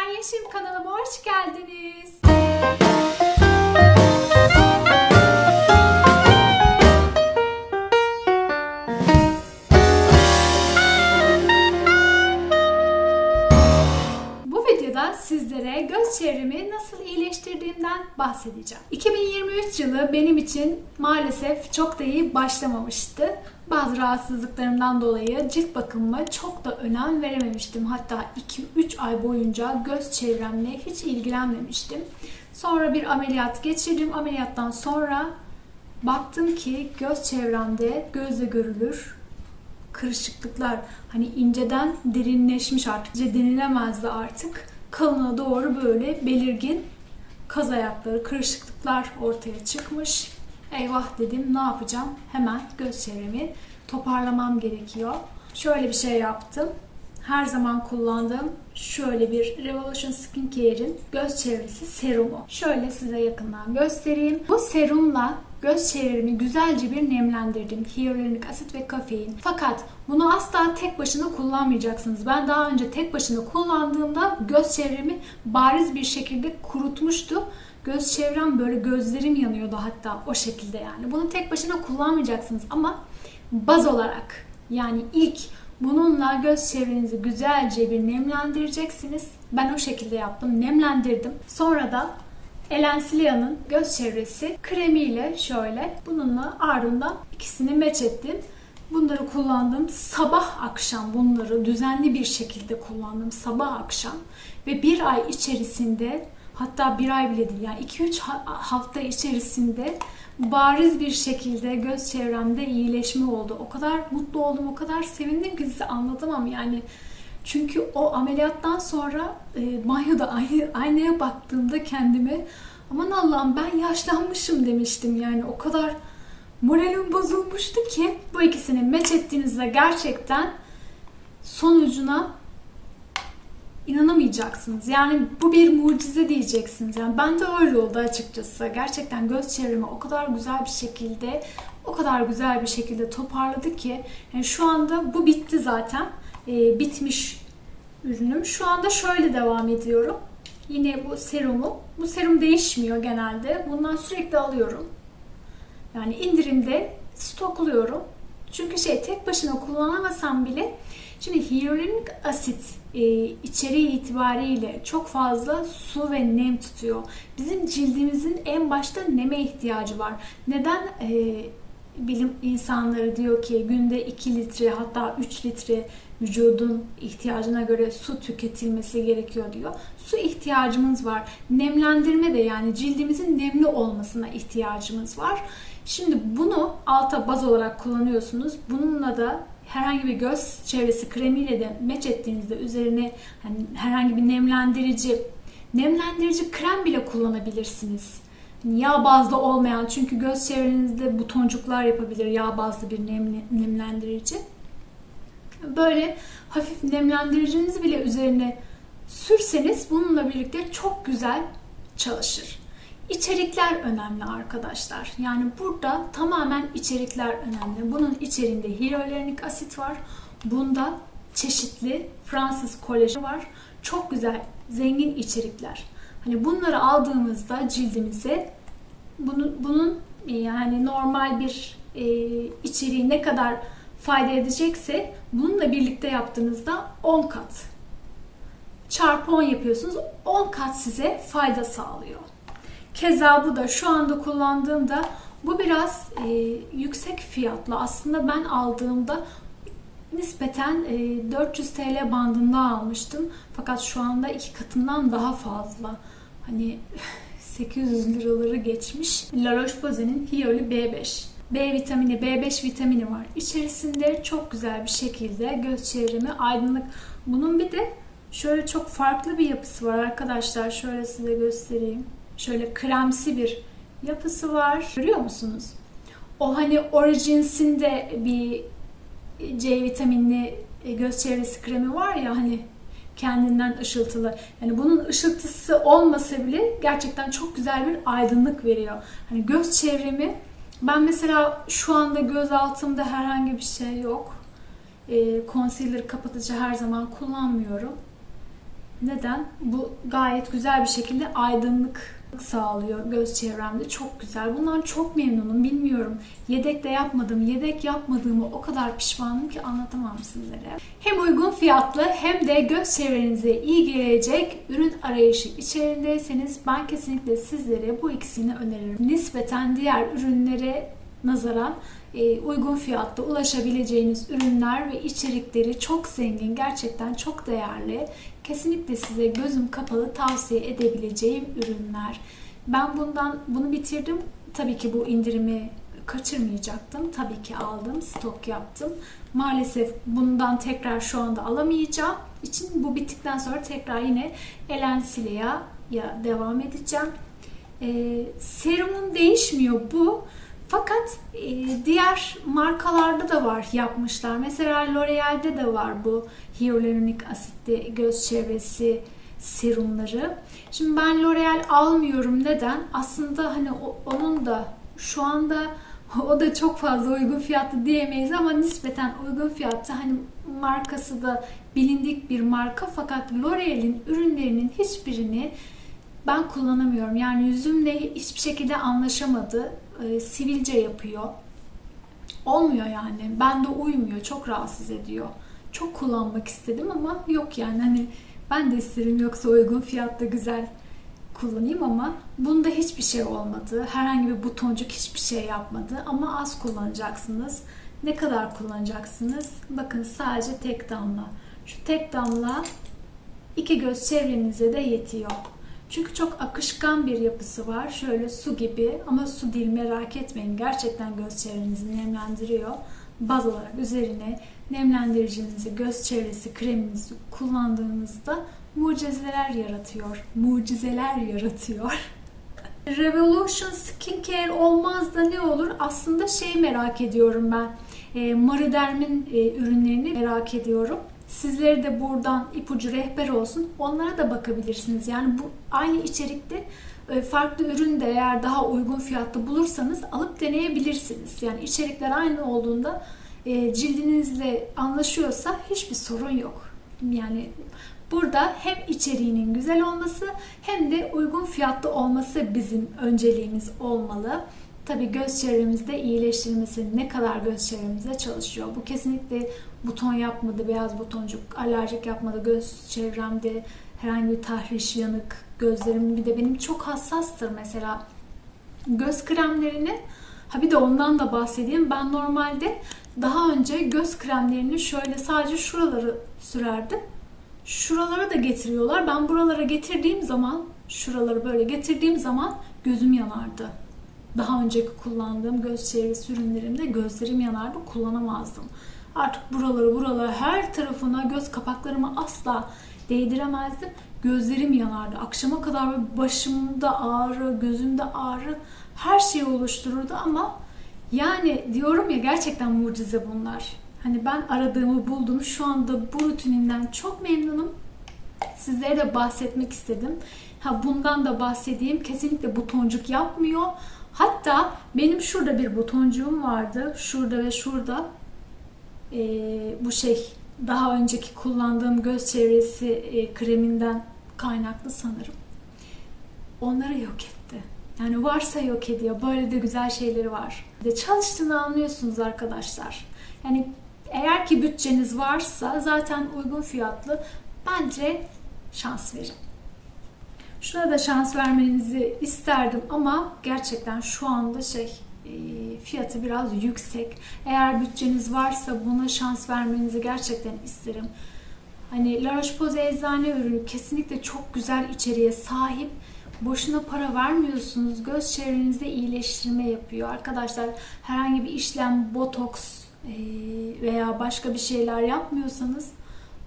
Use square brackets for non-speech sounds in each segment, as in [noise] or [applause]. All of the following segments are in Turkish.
ben Yeşim kanalıma hoş geldiniz. Bu videoda sizlere göz çevremi nasıl iyileştirdiğimden bahsedeceğim. 2023 yılı benim için maalesef çok da iyi başlamamıştı. Bazı rahatsızlıklarımdan dolayı cilt bakımıma çok da önem verememiştim. Hatta 2-3 ay boyunca göz çevremle hiç ilgilenmemiştim. Sonra bir ameliyat geçirdim. Ameliyattan sonra baktım ki göz çevremde gözle görülür kırışıklıklar hani inceden derinleşmiş artık. İnce denilemezdi artık. Kalına doğru böyle belirgin kaz ayakları, kırışıklıklar ortaya çıkmış. Eyvah dedim ne yapacağım? Hemen göz çevremi toparlamam gerekiyor. Şöyle bir şey yaptım. Her zaman kullandığım şöyle bir Revolution Skincare'in göz çevresi serumu. Şöyle size yakından göstereyim. Bu serumla göz çevremi güzelce bir nemlendirdim. Hyaluronik asit ve kafein. Fakat bunu asla tek başına kullanmayacaksınız. Ben daha önce tek başına kullandığımda göz çevremi bariz bir şekilde kurutmuştu. Göz çevrem böyle gözlerim yanıyordu hatta o şekilde yani. Bunu tek başına kullanmayacaksınız ama baz olarak yani ilk bununla göz çevrenizi güzelce bir nemlendireceksiniz. Ben o şekilde yaptım. Nemlendirdim. Sonra da Elensilya'nın göz çevresi kremiyle şöyle bununla ardından ikisini meç ettim. Bunları kullandım. Sabah akşam bunları düzenli bir şekilde kullandım. Sabah akşam ve bir ay içerisinde hatta bir ay bile değil yani 2-3 hafta içerisinde bariz bir şekilde göz çevremde iyileşme oldu. O kadar mutlu oldum, o kadar sevindim ki size anlatamam yani. Çünkü o ameliyattan sonra e, banyoda ay- aynaya baktığımda kendime aman Allah'ım ben yaşlanmışım demiştim yani o kadar moralim bozulmuştu ki bu ikisini meç ettiğinizde gerçekten sonucuna inanamayacaksınız. Yani bu bir mucize diyeceksiniz. Yani ben de öyle oldu açıkçası. Gerçekten göz çevremi o kadar güzel bir şekilde, o kadar güzel bir şekilde toparladı ki yani şu anda bu bitti zaten. Ee, bitmiş ürünüm. Şu anda şöyle devam ediyorum. Yine bu serumu. Bu serum değişmiyor genelde. Bundan sürekli alıyorum. Yani indirimde stokluyorum. Çünkü şey tek başına kullanamasam bile şimdi hyaluronik asit e, içeriği itibariyle çok fazla su ve nem tutuyor. Bizim cildimizin en başta neme ihtiyacı var. Neden e, bilim insanları diyor ki günde 2 litre hatta 3 litre vücudun ihtiyacına göre su tüketilmesi gerekiyor diyor. Su ihtiyacımız var. Nemlendirme de yani cildimizin nemli olmasına ihtiyacımız var. Şimdi bunu alta baz olarak kullanıyorsunuz. Bununla da herhangi bir göz çevresi kremiyle de meç ettiğinizde üzerine hani herhangi bir nemlendirici nemlendirici krem bile kullanabilirsiniz. Yağ bazlı olmayan çünkü göz çevrenizde butoncuklar yapabilir yağ bazlı bir nemli, nemlendirici. Böyle hafif nemlendiricinizi bile üzerine sürseniz bununla birlikte çok güzel çalışır. İçerikler önemli arkadaşlar. Yani burada tamamen içerikler önemli. Bunun içerisinde hyaluronik asit var. Bunda çeşitli Fransız kolajı var. Çok güzel, zengin içerikler. Hani bunları aldığımızda cildimize bunu, bunun yani normal bir e, içeriği ne kadar fayda edecekse bununla birlikte yaptığınızda 10 kat. Çarpı 10 yapıyorsunuz. 10 kat size fayda sağlıyor. Keza bu da şu anda kullandığımda bu biraz e, yüksek fiyatlı. Aslında ben aldığımda nispeten e, 400 TL bandında almıştım. Fakat şu anda iki katından daha fazla. Hani [laughs] 800 liraları geçmiş. La Roche-Posay'nin Hyalu B5. B vitamini, B5 vitamini var. İçerisinde çok güzel bir şekilde göz çevremi aydınlık. Bunun bir de şöyle çok farklı bir yapısı var arkadaşlar. Şöyle size göstereyim. Şöyle kremsi bir yapısı var. Görüyor musunuz? O hani Origins'inde bir C vitaminli göz çevresi kremi var ya hani kendinden ışıltılı. Yani bunun ışıltısı olmasa bile gerçekten çok güzel bir aydınlık veriyor. Hani göz çevremi ben mesela şu anda göz altımda herhangi bir şey yok. E, concealer kapatıcı her zaman kullanmıyorum. Neden? Bu gayet güzel bir şekilde aydınlık sağlıyor göz çevremde. Çok güzel. Bundan çok memnunum. Bilmiyorum. Yedek de yapmadım. Yedek yapmadığımı o kadar pişmanım ki anlatamam sizlere. Hem uygun fiyatlı hem de göz çevrenize iyi gelecek ürün arayışı içerindeyseniz ben kesinlikle sizlere bu ikisini öneririm. Nispeten diğer ürünlere nazaran e, uygun fiyatta ulaşabileceğiniz ürünler ve içerikleri çok zengin, gerçekten çok değerli. Kesinlikle size gözüm kapalı tavsiye edebileceğim ürünler. Ben bundan bunu bitirdim. Tabii ki bu indirimi kaçırmayacaktım. Tabii ki aldım, stok yaptım. Maalesef bundan tekrar şu anda alamayacağım. için bu bittikten sonra tekrar yine Elensile'ye devam edeceğim. Ee, serumun değişmiyor bu. Fakat e, diğer markalarda da var yapmışlar. Mesela L'Oreal'de de var bu hyaluronik asitli göz çevresi serumları. Şimdi ben L'Oreal almıyorum. Neden? Aslında hani onun da şu anda [laughs] o da çok fazla uygun fiyatlı diyemeyiz ama nispeten uygun fiyatlı hani markası da bilindik bir marka fakat L'Oreal'in ürünlerinin hiçbirini ben kullanamıyorum. Yani yüzümle hiçbir şekilde anlaşamadı e, sivilce yapıyor. Olmuyor yani. Ben de uymuyor. Çok rahatsız ediyor. Çok kullanmak istedim ama yok yani. Hani ben de isterim yoksa uygun fiyatta güzel kullanayım ama bunda hiçbir şey olmadı. Herhangi bir butoncuk hiçbir şey yapmadı ama az kullanacaksınız. Ne kadar kullanacaksınız? Bakın sadece tek damla. Şu tek damla iki göz çevrenize de yetiyor. Çünkü çok akışkan bir yapısı var. Şöyle su gibi ama su değil merak etmeyin. Gerçekten göz çevrenizi nemlendiriyor. Baz olarak üzerine nemlendiricinizi, göz çevresi kreminizi kullandığınızda mucizeler yaratıyor. Mucizeler yaratıyor. [laughs] Revolution Skincare olmaz da ne olur? Aslında şey merak ediyorum ben. E, Mariderm'in e, ürünlerini merak ediyorum. Sizleri de buradan ipucu rehber olsun. Onlara da bakabilirsiniz. Yani bu aynı içerikte e, farklı ürün de eğer daha uygun fiyatta bulursanız alıp deneyebilirsiniz. Yani içerikler aynı olduğunda e, cildinizle anlaşıyorsa hiçbir sorun yok. Yani burada hem içeriğinin güzel olması hem de uygun fiyatlı olması bizim önceliğimiz olmalı. Tabi göz çevremizde iyileştirilmesi ne kadar göz çevremizde çalışıyor. Bu kesinlikle buton yapmadı, beyaz butoncuk, alerjik yapmadı göz çevremde herhangi bir tahriş, yanık, gözlerim bir de benim çok hassastır mesela göz kremlerini ha bir de ondan da bahsedeyim. Ben normalde daha önce göz kremlerini şöyle sadece şuraları sürerdim. Şuralara da getiriyorlar. Ben buralara getirdiğim zaman, şuraları böyle getirdiğim zaman gözüm yanardı. Daha önceki kullandığım göz çevresi ürünlerimde gözlerim yanardı, kullanamazdım. Artık buraları buraları her tarafına göz kapaklarımı asla değdiremezdim. Gözlerim yanardı. Akşama kadar başımda ağrı, gözümde ağrı her şeyi oluştururdu ama yani diyorum ya gerçekten mucize bunlar. Hani ben aradığımı buldum. Şu anda bu rutininden çok memnunum. Sizlere de bahsetmek istedim. Ha bundan da bahsedeyim. Kesinlikle butoncuk yapmıyor. Hatta benim şurada bir butoncuğum vardı. Şurada ve şurada. Ee, bu şey daha önceki kullandığım göz çevresi e, kreminden kaynaklı sanırım. Onları yok etti. Yani varsa yok ediyor. Böyle de güzel şeyleri var. De çalıştığını anlıyorsunuz arkadaşlar. Yani eğer ki bütçeniz varsa zaten uygun fiyatlı bence şans verin. Şuna da şans vermenizi isterdim ama gerçekten şu anda şey e, fiyatı biraz yüksek. Eğer bütçeniz varsa buna şans vermenizi gerçekten isterim. Hani La Roche-Posay eczane ürünü kesinlikle çok güzel içeriğe sahip. Boşuna para vermiyorsunuz. Göz çevrenizde iyileştirme yapıyor. Arkadaşlar herhangi bir işlem, botoks e, veya başka bir şeyler yapmıyorsanız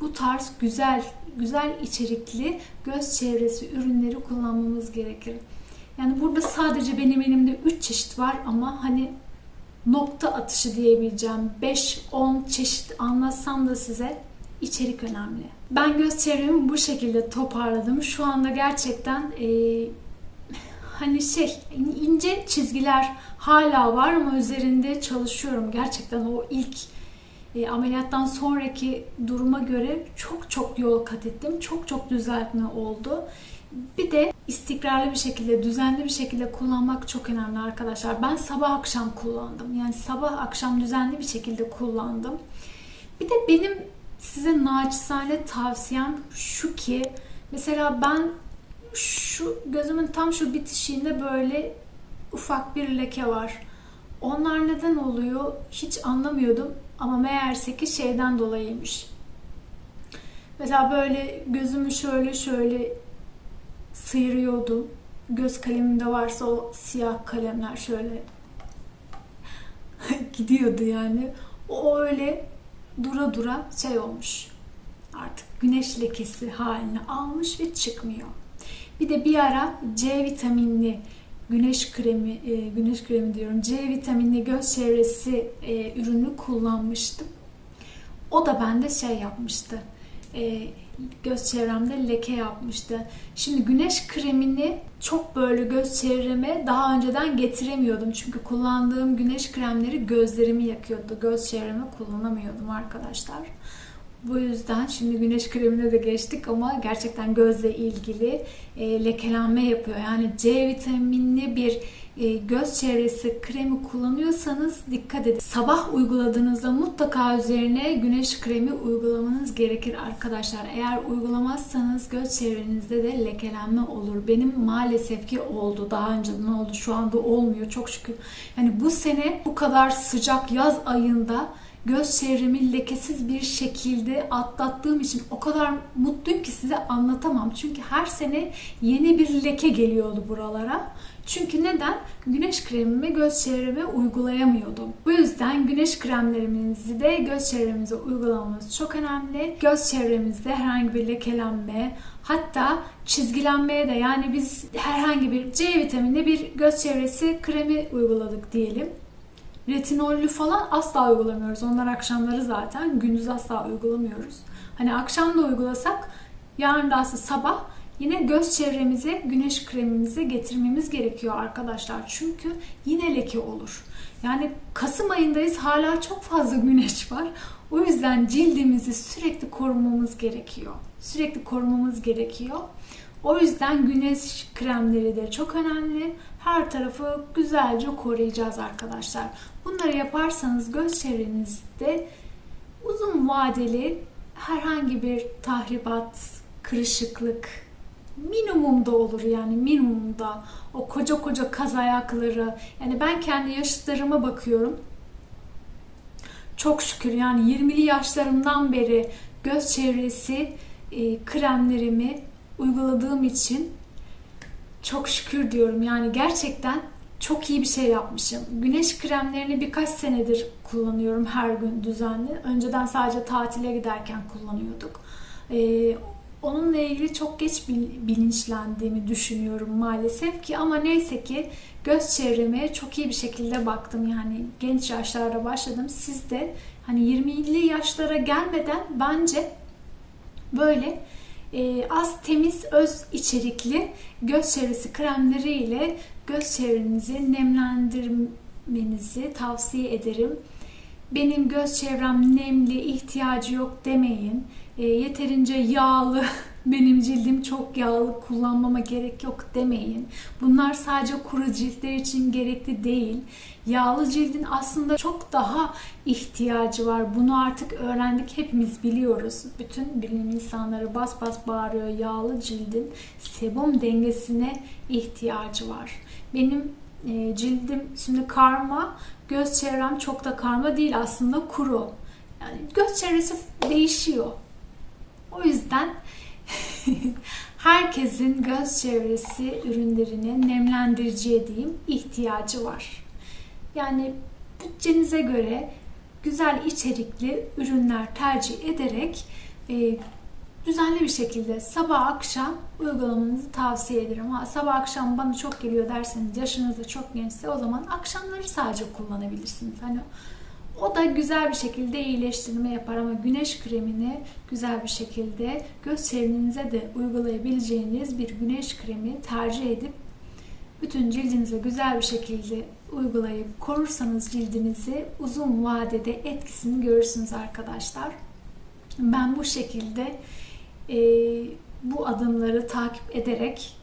bu tarz güzel güzel içerikli göz çevresi ürünleri kullanmamız gerekir. Yani burada sadece benim elimde 3 çeşit var ama hani nokta atışı diyebileceğim 5-10 çeşit anlatsam da size içerik önemli. Ben göz çevremi bu şekilde toparladım. Şu anda gerçekten e, hani şey ince çizgiler hala var ama üzerinde çalışıyorum. Gerçekten o ilk e, ameliyattan sonraki duruma göre çok çok yol kat ettim. Çok çok düzeltme oldu. Bir de istikrarlı bir şekilde, düzenli bir şekilde kullanmak çok önemli arkadaşlar. Ben sabah akşam kullandım. Yani sabah akşam düzenli bir şekilde kullandım. Bir de benim size naçizane tavsiyem şu ki mesela ben şu gözümün tam şu bitişiğinde böyle ufak bir leke var. Onlar neden oluyor hiç anlamıyordum ama meğerse ki şeyden dolayıymış. Mesela böyle gözümü şöyle şöyle sıyırıyordum. Göz kalemimde varsa o siyah kalemler şöyle [laughs] gidiyordu yani. O öyle dura dura şey olmuş. Artık güneş lekesi halini almış ve çıkmıyor. Bir de bir ara C vitaminli güneş kremi, e, güneş kremi diyorum. C vitaminli göz çevresi e, ürünü kullanmıştım. O da bende şey yapmıştı. E, göz çevremde leke yapmıştı. Şimdi güneş kremini çok böyle göz çevreme daha önceden getiremiyordum. Çünkü kullandığım güneş kremleri gözlerimi yakıyordu. Göz çevreme kullanamıyordum arkadaşlar. Bu yüzden şimdi güneş kremine de geçtik ama gerçekten gözle ilgili e, lekelenme yapıyor. Yani C vitaminli bir e, göz çevresi kremi kullanıyorsanız dikkat edin. Sabah uyguladığınızda mutlaka üzerine güneş kremi uygulamanız gerekir arkadaşlar. Eğer uygulamazsanız göz çevrenizde de lekelenme olur. Benim maalesef ki oldu. Daha önceden oldu. Şu anda olmuyor çok şükür. Yani bu sene bu kadar sıcak yaz ayında göz çevremi lekesiz bir şekilde atlattığım için o kadar mutluyum ki size anlatamam. Çünkü her sene yeni bir leke geliyordu buralara. Çünkü neden? Güneş kremimi göz çevreme uygulayamıyordum. Bu yüzden güneş kremlerimizi de göz çevremize uygulamamız çok önemli. Göz çevremizde herhangi bir lekelenme, hatta çizgilenmeye de yani biz herhangi bir C vitamini bir göz çevresi kremi uyguladık diyelim. Retinollü falan asla uygulamıyoruz. Onlar akşamları zaten. Gündüz asla uygulamıyoruz. Hani akşam da uygulasak yarın da aslında sabah yine göz çevremize güneş kremimizi getirmemiz gerekiyor arkadaşlar. Çünkü yine leke olur. Yani Kasım ayındayız hala çok fazla güneş var. O yüzden cildimizi sürekli korumamız gerekiyor. Sürekli korumamız gerekiyor. O yüzden güneş kremleri de çok önemli. Her tarafı güzelce koruyacağız arkadaşlar. Bunları yaparsanız göz çevrenizde uzun vadeli herhangi bir tahribat, kırışıklık minimumda olur yani minimumda o koca koca kaz ayakları yani ben kendi yaşıtlarıma bakıyorum çok şükür yani 20'li yaşlarımdan beri göz çevresi e, kremlerimi uyguladığım için çok şükür diyorum. Yani gerçekten çok iyi bir şey yapmışım. Güneş kremlerini birkaç senedir kullanıyorum her gün düzenli. Önceden sadece tatile giderken kullanıyorduk. Ee, onunla ilgili çok geç bilinçlendiğimi düşünüyorum maalesef ki ama neyse ki göz çevreme çok iyi bir şekilde baktım. Yani genç yaşlarda başladım. Siz de hani 20'li yaşlara gelmeden bence böyle az temiz öz içerikli göz çevresi kremleri ile göz çevrenizi nemlendirmenizi tavsiye ederim. Benim göz çevrem nemli, ihtiyacı yok demeyin. E, yeterince yağlı [laughs] benim cildim çok yağlı kullanmama gerek yok demeyin. Bunlar sadece kuru ciltler için gerekli değil. Yağlı cildin aslında çok daha ihtiyacı var. Bunu artık öğrendik, hepimiz biliyoruz. Bütün bilim insanları bas bas bağırıyor. Yağlı cildin sebum dengesine ihtiyacı var. Benim e, cildim şimdi karma, göz çevrem çok da karma değil aslında kuru. Yani göz çevresi değişiyor. O yüzden [laughs] herkesin göz çevresi ürünlerine nemlendiriciye diyeyim ihtiyacı var. Yani bütçenize göre güzel içerikli ürünler tercih ederek e, düzenli bir şekilde sabah akşam uygulamanızı tavsiye ederim. Ha, sabah akşam bana çok geliyor derseniz yaşınız da çok gençse o zaman akşamları sadece kullanabilirsiniz. Hani o da güzel bir şekilde iyileştirme yapar ama güneş kremini güzel bir şekilde göz çevrenize de uygulayabileceğiniz bir güneş kremi tercih edip bütün cildinize güzel bir şekilde uygulayıp korursanız cildinizi uzun vadede etkisini görürsünüz arkadaşlar. Ben bu şekilde e, bu adımları takip ederek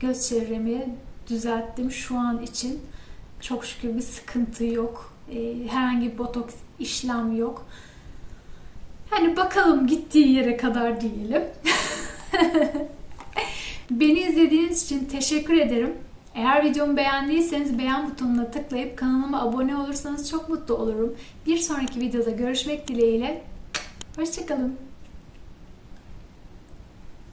göz çevremi düzelttim şu an için. Çok şükür bir sıkıntı yok. E, herhangi bir botoks işlem yok. Hani bakalım gittiği yere kadar diyelim. [laughs] Beni izlediğiniz için teşekkür ederim. Eğer videomu beğendiyseniz beğen butonuna tıklayıp kanalıma abone olursanız çok mutlu olurum. Bir sonraki videoda görüşmek dileğiyle. Hoşçakalın.